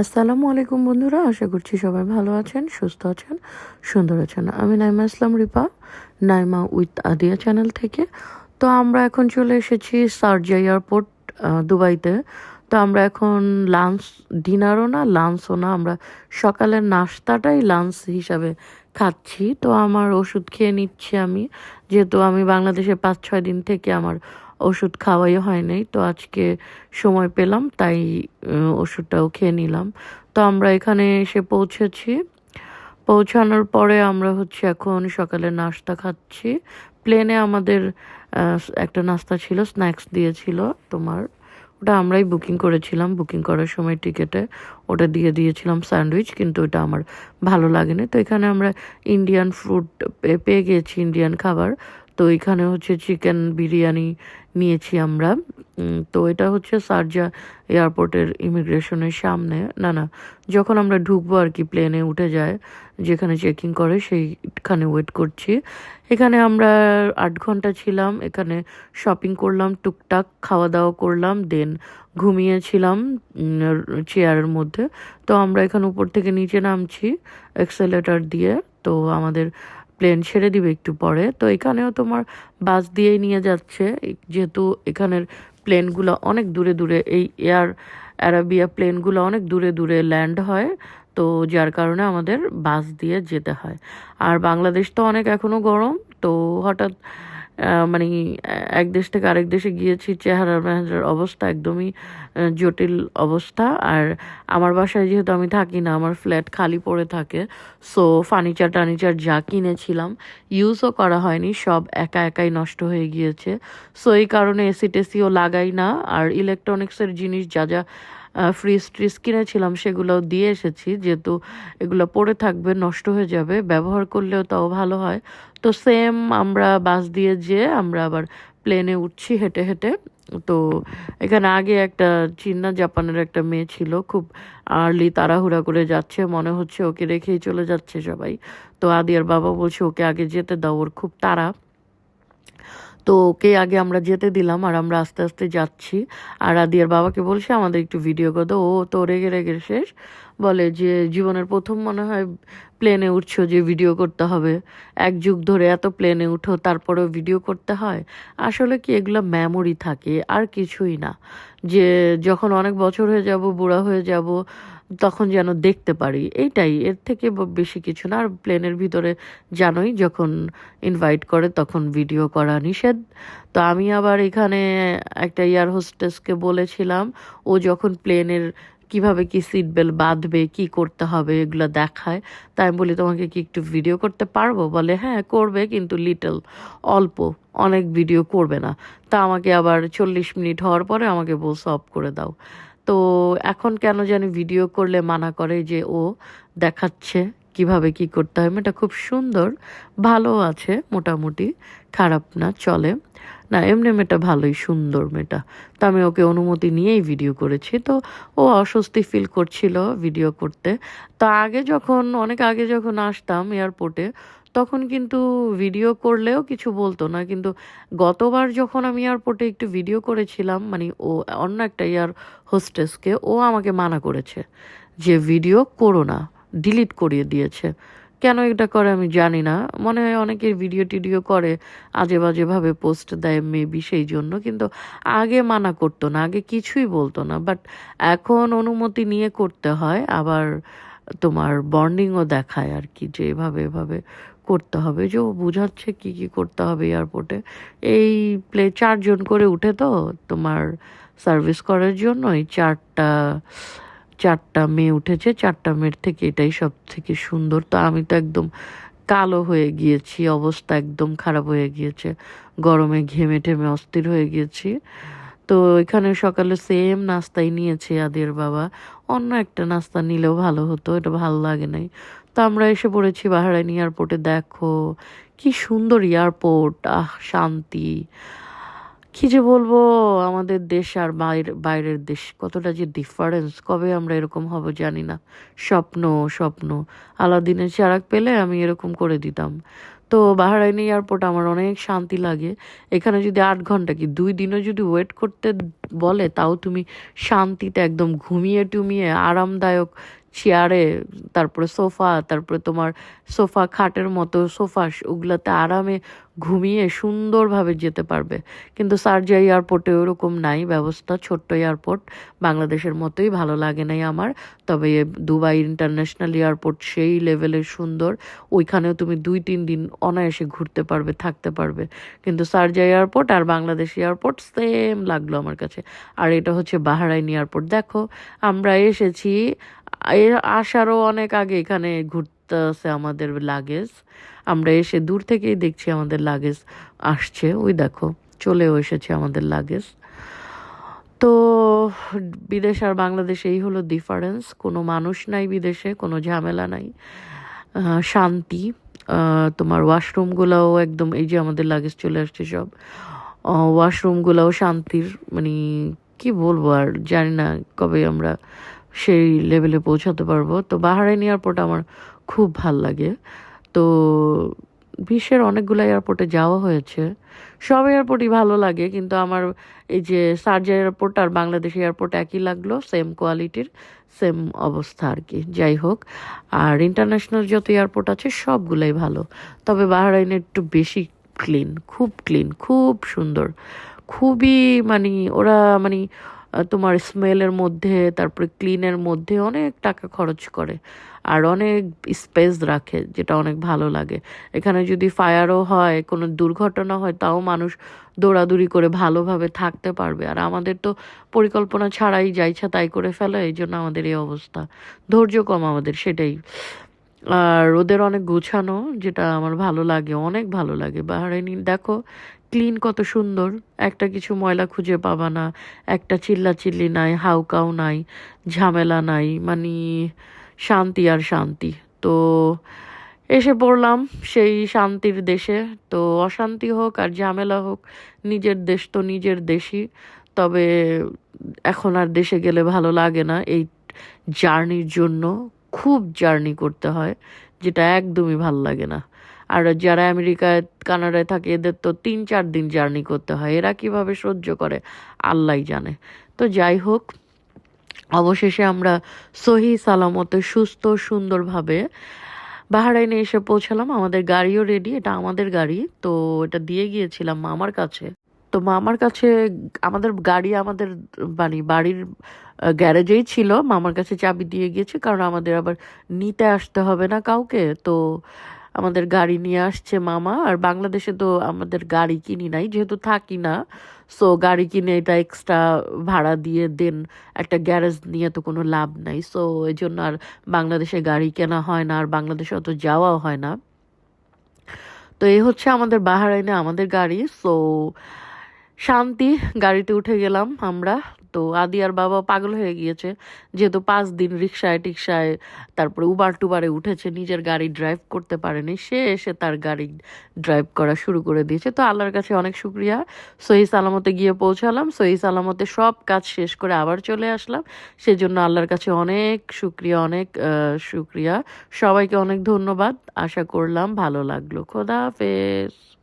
আসসালামু আলাইকুম বন্ধুরা, আশা করছি সবাই ভালো আছেন, সুস্থ আছেন, সুন্দর আছেন। আমি নাইমা ইসলাম রিপা, নাইমা উইথ আদিয়া চ্যানেল থেকে। তো আমরা এখন চলে এসেছি সার্জা এয়ারপোর্ট দুবাইতে। তো আমরা এখন লাঞ্চ ডিনারও না, লাঞ্চও না, আমরা সকালের নাস্তাটাই লাঞ্চ হিসাবে খাচ্ছি। তো আমার ওষুধ খেয়ে নিচ্ছি আমি, যেহেতু আমি বাংলাদেশে পাঁচ ছয় দিন থেকে আমার ওষুধ খাওয়াই হয় নাই। তো আজকে সময় পেলাম, তাই ওষুধটাও খেয়ে নিলাম। তো আমরা এখানে এসে পৌঁছেছি। পৌঁছানোর পরে আমরা হচ্ছে এখন সকালে নাস্তা খাচ্ছি। প্লেনে আমাদের একটা নাস্তা ছিল, স্ন্যাক্স দিয়েছিল তোমার। ওটা আমরাই বুকিং করেছিলাম। বুকিং করার সময় টিকেটে ওটা দিয়ে দিয়েছিলাম স্যান্ডউইচ, কিন্তু ওটা আমার ভালো লাগেনি। তো এখানে আমরা ইন্ডিয়ান ফুড পেয়ে গিয়েছি ইন্ডিয়ান খাবার। তো এখানে হচ্ছে চিকেন বিরিয়ানি নিয়েছি আমরা। তো এটা হচ্ছে সারজা এয়ারপোর্টের ইমিগ্রেশনের সামনে। না না, যখন আমরা ঢুকবো আর কি প্লেনে উঠে যায়, যেখানে চেকিং করে সেইখানে ওয়েট করছি। এখানে আমরা আট ঘণ্টা ছিলাম, এখানে শপিং করলাম, টুকটাক খাওয়া দাওয়া করলাম, দেন ঘুমিয়েছিলাম চেয়ারের মধ্যে। তো আমরা এখানে উপর থেকে নিচে নামছি এক্সেলেটার দিয়ে। তো আমাদের প্লেন ছেড়ে দিবে একটু পরে। তো এখানেও তোমার বাস দিয়েই নিয়ে যাচ্ছে। যেহেতু এখানের প্লেনগুলো অনেক দূরে দূরে, এই এয়ার অ্যারাবিয়া প্লেনগুলো অনেক দূরে দূরে ল্যান্ড হয়। তো যার কারণে আমাদের বাস দিয়ে যেতে হয়। আর বাংলাদেশ তো অনেক এখনও গরম, তো হঠাৎ মানে এক দেশ থেকে আরেক দেশে গিয়েছি চেহারা মেহারার অবস্থা একদমই জটিল অবস্থা। আর আমার বাসায় যেহেতু আমি থাকি না, আমার ফ্ল্যাট খালি পড়ে থাকে সো ফার্নিচার টার্নিচার যা কিনেছিলাম ইউজও করা হয়নি, সব একা একাই নষ্ট হয়ে গিয়েছে। সো এই কারণে এসি টেসিও লাগাই না, আর ইলেকট্রনিক্সের জিনিস যা যা ফ্রিজ ট্রিজ কিনেছিলাম সেগুলো দিয়ে এসেছি। যেহেতু এগুলো পড়ে থাকবে, নষ্ট হয়ে যাবে, ব্যবহার করলেও তাও ভালো হয়। তো সেম আমরা বাস দিয়ে যেয়ে আমরা আবার প্লেনে উঠছি হেঁটে হেঁটে। তো এখানে আগে একটা চীনা জাপানের একটা মেয়ে ছিল, খুব আর্লি তাড়াহুড়া করে যাচ্ছে, মনে হচ্ছে ওকে রেখেই চলে যাচ্ছে সবাই। তো আদিয়ার বাবা বলছে, ওকে আগে যেতে দাও, ওর খুব তাড়া। তো ওকে আগে আমরা যেতে দিলাম আর আমরা আস্তে আস্তে যাচ্ছি। আর আদিয়ার বাবাকে বলছি, আমাদের একটু ভিডিও করে। দো ও তো রেগে রেগে শেষ। বলে যে জীবনের প্রথম মনে হয় প্লেনে উঠছো যে ভিডিও করতে হবে। এক যুগ ধরে এত প্লেনে উঠো, তারপরেও ভিডিও করতে হয়। আসলে কি এগুলো মেমোরি থাকে, আর কিছুই না। যে যখন অনেক বছর হয়ে যাব, বুড়া হয়ে যাব, তখন যেন দেখতে পারি। এইটাই, এর থেকে বেশি কিছু না। আর প্লেনের ভিতরে জানোই, যখন ইনভাইট করে তখন ভিডিও করা নিষেধ। তো আমি আবার এখানে একটা এয়ার হোস্টেসকে বলেছিলাম, ও যখন প্লেনের কীভাবে কি সিট বেল্ট বাঁধবে, কি করতে হবে এগুলো দেখায়। তাই আমি বলি, তোমাকে কি একটু ভিডিও করতে পারব? বলে হ্যাঁ করবে, কিন্তু লিটল অল্প, অনেক ভিডিও করবে না। তা আমাকে আবার চল্লিশ মিনিট হওয়ার পরে আমাকে বলছে, অফ করে দাও। তো এখন কেন জানি ভিডিও করলে মানা করে যে, ও দেখাচ্ছে কীভাবে কি করতে হয়। এটা খুব সুন্দর, ভালো আছে, মোটামুটি, খারাপ না, চলে। না, এমনি মেয়েটা ভালোই, সুন্দর মেয়েটা। তো আমি ওকে অনুমতি নিয়েই ভিডিও করেছি। তো ও অস্বস্তি ফিল করছিল ভিডিও করতে। তো আগে যখন, অনেক আগে যখন আসতাম এয়ারপোর্টে তখন কিন্তু ভিডিও করলেও কিছু বলতো না। কিন্তু গতবার যখন আমি এয়ারপোর্টে একটু ভিডিও করেছিলাম মানে ও, অন্য একটা এয়ার হোস্টেসকে ও আমাকে মানা করেছে যে ভিডিও করো না ডিলিট করিয়ে দিয়েছে। কেন এটা করে আমি জানি না। মনে হয় অনেকের ভিডিও টিডিও করে, আজে বাজেভাবে পোস্ট দেয় মেবি সেই জন্য, কিন্তু আগে মানা করতো না, আগে কিছুই বলতো না। বাট এখন অনুমতি নিয়ে করতে হয়, আবার তোমার বন্ডিংও দেখায় আর কি, যে এভাবে এভাবে করতে হবে। যে ও বুঝাচ্ছে কি কি করতে হবে এয়ারপোর্টে এই প্লে চারজন করে উঠে তো তোমার সার্ভিস করার জন্য এই চারটা চারটা মেয়ে উঠেছে, চারটা মেয়ের থেকে এটাই সব থেকে সুন্দর। তো আমি তো একদম কালো হয়ে গিয়েছি, অবস্থা একদম খারাপ হয়ে গিয়েছে। গরমে ঘেমে ঠেমে অস্থির হয়ে গিয়েছি। তো এখানে সকালে সেম নাস্তাই নিয়েছে আদের বাবা। অন্য একটা নাস্তা নিলেও ভালো হতো, এটা ভালো লাগে নাই। তো আমরা এসে পড়েছি বাহারাইন এয়ারপোর্টে, দেখো কি সুন্দর এয়ারপোর্ট, আহ, শান্তি। কি যে বলব? আমাদের দেশ আর বাইরে, বাইরের দেশ কতটা যে ডিফারেন্স কবে আমরা এরকম হব জানি না। স্বপ্ন স্বপ্ন। আলাদিনের চারাক পেলে আমি এরকম করে দিতাম। তো বাহারাইনি এয়ারপোর্ট আমার অনেক শান্তি লাগে। এখানে যদি আট ঘণ্টা কি দুই দিনও যদি ওয়েট করতে বলে, তাও তুমি শান্তিতে একদম ঘুমিয়ে টুমিয়ে আরামদায়ক চেয়ারে তারপরে সোফা তারপরে তোমার সোফা খাটের মতো সোফা ওগুলাতে আরামে ঘুমিয়ে সুন্দরভাবে যেতে পারবে। কিন্তু সার্জিয়া এয়ারপোর্টে ওরকম নাই, ব্যবস্থা ছোট্ট এয়ারপোর্ট। বাংলাদেশের মতোই ভালো লাগে নাই আমার। তবে দুবাই ইন্টারন্যাশনাল এয়ারপোর্ট সেই লেভেলের সুন্দর। ওইখানেও তুমি দুই, তিন দিন অনায়াসে ঘুরতে পারবে, থাকতে পারবে। কিন্তু সার্জিয়া এয়ারপোর্ট আর বাংলাদেশ এয়ারপোর্ট সেম লাগল আমার কাছে। আর এটা হচ্ছে বাহারাইন এয়ারপোর্ট। দেখো, আমরা এসেছি আসারও অনেক আগে এখানে ঘুরতে। আছে আমাদের লাগেজ আমরা এসে দূর থেকেই দেখছি আমাদের লাগেজ আসছে। ওই দেখো, চলেও এসেছে আমাদের লাগেজ তো, বিদেশ আর বাংলাদেশ এই হলো ডিফারেন্স কোনো মানুষ নাই বিদেশে, কোনো ঝামেলা নাই। শান্তি। তোমার ওয়াশরুমগুলোও একদম এই যে আমাদের লাগেজ চলে আসছে সব। ওয়াশরুমগুলোও শান্তির মানে কি বলব আর, জানি না কবে আমরা সেই লেভেলে পৌঁছাতে পারব। তো বাহারাইন এয়ারপোর্ট আমার খুব ভালো লাগে। তো বিশ্বের অনেকগুলো এয়ারপোর্টে যাওয়া হয়েছে। সব এয়ারপোর্টই ভালো লাগে, কিন্তু আমার এই যে সার্জা এয়ারপোর্ট আর বাংলাদেশ এয়ারপোর্ট একই লাগল সেম কোয়ালিটির সেম অবস্থা আর কি। যাই হোক, আর ইন্টারন্যাশনাল যত এয়ারপোর্ট আছে সবগুলাই ভালো। তবে বাহরাইন একটু বেশি ক্লিন খুব ক্লিন খুব সুন্দর। খুবই মানে ওরা মানে তোমার স্মেলের মধ্যে, তারপরে ক্লিনের মধ্যে অনেক টাকা খরচ করে আর অনেক স্পেস রাখে, যেটা অনেক ভালো লাগে। এখানে যদি ফায়ারও হয়, কোনো দুর্ঘটনা হয়, তাও মানুষ দৌড়াদৌড়ি করে ভালোভাবে থাকতে পারবে। আর আমাদের তো পরিকল্পনা ছাড়াই যা ইচ্ছা তাই করে ফেলে, এই জন্য আমাদের এই অবস্থা। ধৈর্য কম আমাদের, সেটাই। আর ওদের অনেক গোছানো, যেটা আমার ভালো লাগে, অনেক ভালো লাগে। বাহারাইনি, দেখো ক্লিন কত সুন্দর। একটা কিছু ময়লা খুঁজে পাবা না। একটা চিল্লা চিল্লি নাই, হাউকাও নাই, ঝামেলা নাই মানে শান্তি আর শান্তি। তো এসে পড়লাম সেই শান্তির দেশে। তো অশান্তি হোক আর ঝামেলা হোক, নিজের দেশ তো নিজের দেশই। তবে এখন আর দেশে গেলে ভালো লাগে না। এই জার্নির জন্য খুব জার্নি করতে হয়, যেটা একদমই ভালো লাগে না। আর যারা আমেরিকায় কানাডায় থাকে, এদের তো তিন চার দিন জার্নি করতে হয়। এরা কীভাবে সহ্য করে আল্লাহ জানে। তো যাই হোক, অবশেষে আমরা সহি সালামতে সুস্থ, সুন্দরভাবে বাহারাইনে এসে পৌঁছালাম। আমাদের গাড়িও রেডি এটা আমাদের গাড়ি। তো এটা দিয়ে গিয়েছিলাম মামার কাছে। তো মামার কাছে, আমাদের গাড়ি আমাদের মানে বাড়ির গ্যারেজেই ছিল। মামার কাছে চাবি দিয়ে গিয়েছে, কারণ আমাদের আবার নিতে আসতে হবে না কাউকে। তো আমাদের গাড়ি নিয়ে আসছে মামা, আর বাংলাদেশে তো আমাদের গাড়ি কিনি নাই, যেহেতু থাকি না সো গাড়ি কিনে এটা এক্সট্রা ভাড়া দিয়ে দেন, একটা গ্যারেজ নিয়ে তো কোনো লাভ নাই সো এই জন্য আর বাংলাদেশে গাড়ি কেনা হয় না, আর বাংলাদেশে অত যাওয়াও হয় না। তো এই হচ্ছে আমাদের বাহারাইনে আমাদের গাড়ি সো শান্তি, গাড়িতে উঠে গেলাম আমরা তো আদি আর বাবা পাগল হয়ে গিয়েছে। যেহেতু পাঁচ দিন রিক্সায় টিক্সায় তারপরে উবার টুবারে উঠেছে, নিজের গাড়ি ড্রাইভ করতে পারেনি। সে এসে তার গাড়ি ড্রাইভ করা শুরু করে দিয়েছে। তো আল্লাহর কাছে অনেক শুক্রিয়া। সহি সালামতে গিয়ে পৌঁছালাম। সহি সালামতে সব কাজ শেষ করে আবার চলে আসলাম। সেজন্য আল্লাহর কাছে অনেক শুক্রিয়া অনেক শুক্রিয়া। সবাইকে অনেক ধন্যবাদ। আশা করলাম ভালো লাগল। খোদা হাফেজ।